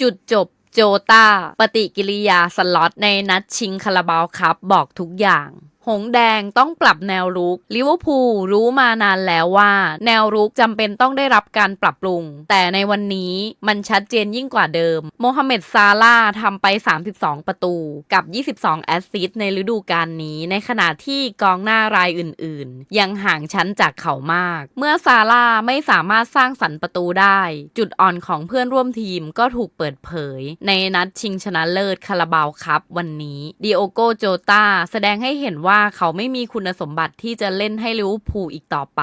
จุดจบโจตาปฏิกิริยาสล็อตในนัดชิงคาราบาวครับบอกทุกอย่าง หงแดงต้องปรับแนวรุกลิเวอร์พูลรู้มานานแล้วว่า แนวรุกจำเป็นต้องได้รับการปรับปรุง แต่ในวันนี้มันชัดเจนยิ่งกว่าเดิม โมฮัมเหม็ดซาลาทำไป 32 ประตู กับ 22 แอสซิสต์ในฤดูกาลนี้ ในขณะที่กองหน้ารายอื่นๆ ยังห่างชั้นจากเขามาก เมื่อซาลาไม่สามารถสร้างสรรค์ประตูได้ จุดอ่อนของเพื่อนร่วมทีมก็ถูกเปิดเผย ในนัดชิงชนะเลิศคาราบาวคัพวันนี้ดิโอโกโจตาแสดงให้เห็นว่าเขาไม่มีคุณสมบัติที่จะเล่นให้ลิเวอร์พูลอีกต่อไป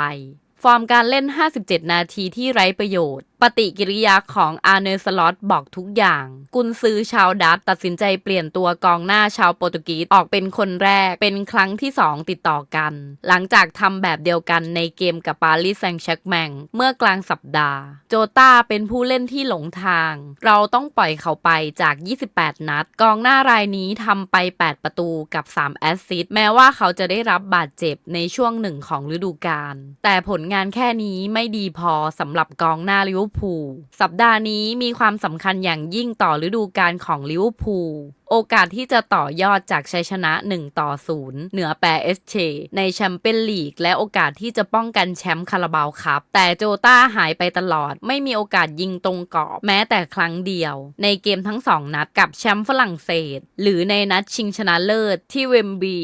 ฟอร์มการเล่น 57 นาทีที่ไร้ประโยชน์ ปฏิกิริยาของอาร์เนสล็อตบอกทุกอย่าง กุนซือชาวดัตตัดสินใจเปลี่ยนตัวกองหน้าชาวโปรตุเกสออกเป็นคนแรกเป็นครั้งที่ 2 ติดต่อกัน หลังจากทำแบบเดียวกันในเกมกับปารีสแซงต์แชร์กแมงเมื่อกลางสัปดาห์ โจตาเป็นผู้เล่นที่หลงทาง เราต้องปล่อยเขาไปจาก 28 นัด กองหน้ารายนี้ทำไป 8 ประตูกับ 3 แอสซิสต์แม้ว่าเขาจะได้รับบาดเจ็บในช่วงหนึ่งของฤดูกาลแต่ผลงานแค่นี้ไม่ดีพอสำหรับกองหน้าลิเวอร์พูลสัปดาห์นี้มีความสำคัญอย่างยิ่งต่อฤดูกาลของลิเวอร์พูล โอกาสที่จะต่อยอดจากชัยชนะ 1 ต่อ 0 เหนือแปรเอสเชในแชมเปี้ยนลีก และโอกาสที่จะป้องกันแชมป์คาราบาวครับ แต่โจต้าหายไปตลอด ไม่มีโอกาสยิงตรงกรอบ แม้แต่ครั้งเดียว ในเกมทั้ง 2 นัดกับแชมป์ฝรั่งเศส หรือในนัดชิงชนะเลิศที่เวมบี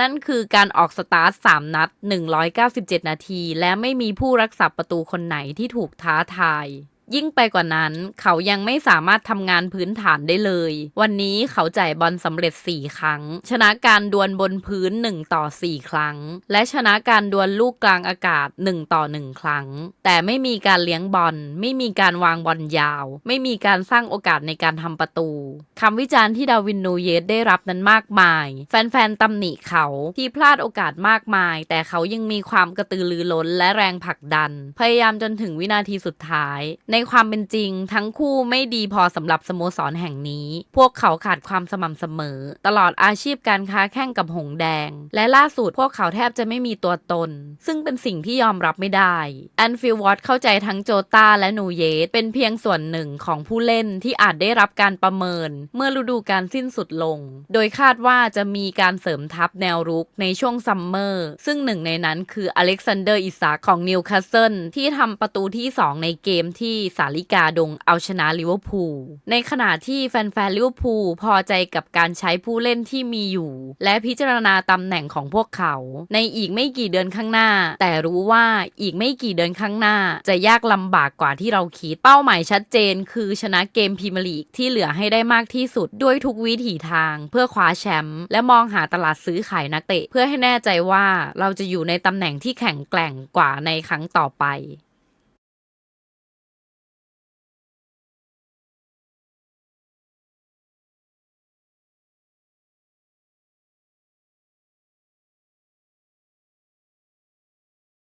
นั่นคือการออกสตาร์ท 3 นัด 197 นาที และไม่มีผู้รักษาประตูคนไหนที่ถูกท้าทาย ยิ่งไปกว่านั้น เขายังไม่สามารถทำงานพื้นฐานได้เลย วันนี้เขาจ่ายบอลสำเร็จ 4 ครั้ง ชนะการดวลบนพื้น 1 ต่อ 4 ครั้ง และชนะการดวลลูกกลางอากาศ 1 ต่อ 1 ครั้ง แต่ไม่มีการเลี้ยงบอล ไม่มีการวางบอลยาว ไม่มีการสร้างโอกาสในการทำประตูคำวิจารณ์ที่ดาวินนูเยสได้รับนั้นมากมาย แฟนๆตำหนิเขาที่พลาดโอกาสมากมาย แต่เขายังมีความกระตือรือร้นและแรงผลักดัน พยายามจนถึงวินาทีสุดท้าย ในความเป็นจริง ทั้งคู่ไม่ดีพอสำหรับสโมสรแห่งนี้ พวกเขาขาดความสม่ำเสมอ ตลอดอาชีพการค้าแข่งกับหงแดง และล่าสุดพวกเขาแทบจะไม่มีตัวตน ซึ่งเป็นสิ่งที่ยอมรับไม่ได้แอนฟิลวอตเข้าใจทั้งโจตาและนูเยสเป็นเพียงส่วนหนึ่งของผู้เล่นที่อาจได้รับการประเมิน เมื่อฤดูกาลสิ้นสุดลง โดยคาดว่าจะมีการเสริมทัพแนวรุกในช่วงซัมเมอร์ ซึ่งหนึ่งในนั้นคืออเล็กซานเดอร์อิซาของนิวคาสเซิลที่ทำประตูที่ 2 ในเกมที่สาลิกาดงเอาชนะลิเวอร์พูล ในขณะที่แฟนๆลิเวอร์พูลพอใจกับการใช้ผู้เล่นที่มีอยู่ และพิจารณาตำแหน่งของพวกเขา ในอีกไม่กี่เดือนข้างหน้า แต่รู้ว่าอีกไม่กี่เดือนข้างหน้า จะยากลำบากกว่าที่เราคิด เป้าหมายชัดเจน คือชนะเกมพรีเมียร์ลีกที่เหลือให้ได้มากที่สุดด้วยทุกวิถีทาง เพื่อคว้าแชมป์และมองหาตลาดซื้อขายนักเตะ เพื่อให้แน่ใจว่าเราจะอยู่ในตำแหน่งที่แข็งแกร่งกว่าในครั้งต่อไป